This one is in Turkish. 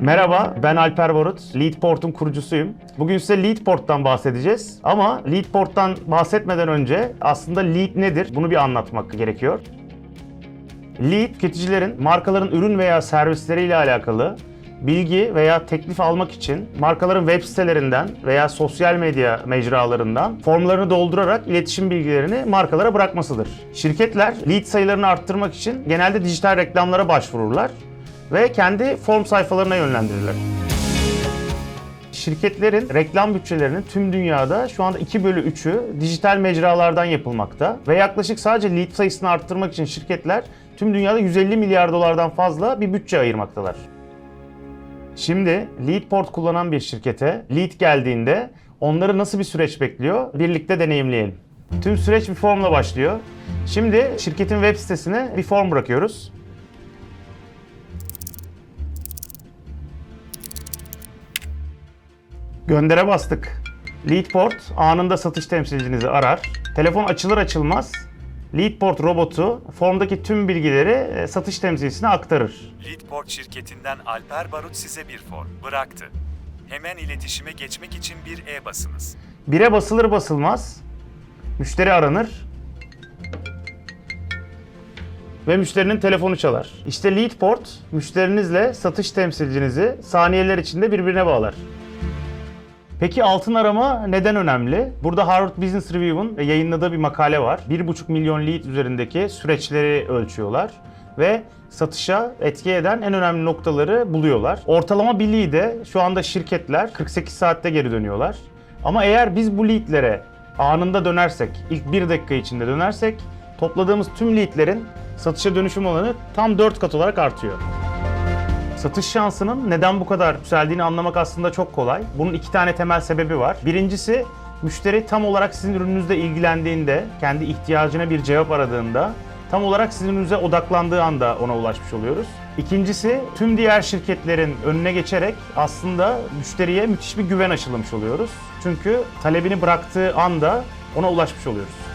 Merhaba, ben Alper Barut. Leadport'un kurucusuyum. Bugün size Leadport'tan bahsedeceğiz. Ama Leadport'tan bahsetmeden önce aslında Lead nedir? Bunu bir anlatmak gerekiyor. Lead, tüketicilerin markaların ürün veya servisleriyle alakalı bilgi veya teklif almak için markaların web sitelerinden veya sosyal medya mecralarından formlarını doldurarak iletişim bilgilerini markalara bırakmasıdır. Şirketler lead sayılarını arttırmak için genelde dijital reklamlara başvururlar ve kendi form sayfalarına yönlendirirler. Şirketlerin reklam bütçelerinin tüm dünyada şu anda 2 bölü 3'ü dijital mecralardan yapılmakta ve yaklaşık sadece lead sayısını arttırmak için şirketler tüm dünyada 150 milyar dolardan fazla bir bütçe ayırmaktalar. Şimdi Leadport kullanan bir şirkete lead geldiğinde onları nasıl bir süreç bekliyor birlikte deneyimleyelim. Tüm süreç bir formla başlıyor. Şimdi şirketin web sitesine bir form bırakıyoruz. Göndere bastık. Leadport anında satış temsilcinizi arar. Telefon açılır açılmaz Leadport robotu formdaki tüm bilgileri e, satış temsilcisine aktarır. Leadport şirketinden Alper Barut size bir form bıraktı. Hemen iletişime geçmek için bir E basınız. Bire basılır basılmaz müşteri aranır ve müşterinin telefonu çalar. İşte Leadport müşterinizle satış temsilcinizi saniyeler içinde birbirine bağlar. Peki altın arama neden önemli? Burada Harvard Business Review'un yayınladığı bir makale var. 1,5 milyon lead üzerindeki süreçleri ölçüyorlar ve satışa etki eden en önemli noktaları buluyorlar. Ortalama bir lead'e şu anda şirketler 48 saatte geri dönüyorlar. Ama eğer biz bu lead'lere anında dönersek, ilk 1 dakika içinde dönersek topladığımız tüm lead'lerin satışa dönüşüm olanı tam 4 kat olarak artıyor. Satış şansının neden bu kadar yükseldiğini anlamak aslında çok kolay. Bunun iki tane temel sebebi var. Birincisi müşteri tam olarak sizin ürününüzle ilgilendiğinde, kendi ihtiyacına bir cevap aradığında tam olarak sizin ürününüze odaklandığı anda ona ulaşmış oluyoruz. İkincisi tüm diğer şirketlerin önüne geçerek aslında müşteriye müthiş bir güven aşılamış oluyoruz. Çünkü talebini bıraktığı anda ona ulaşmış oluyoruz.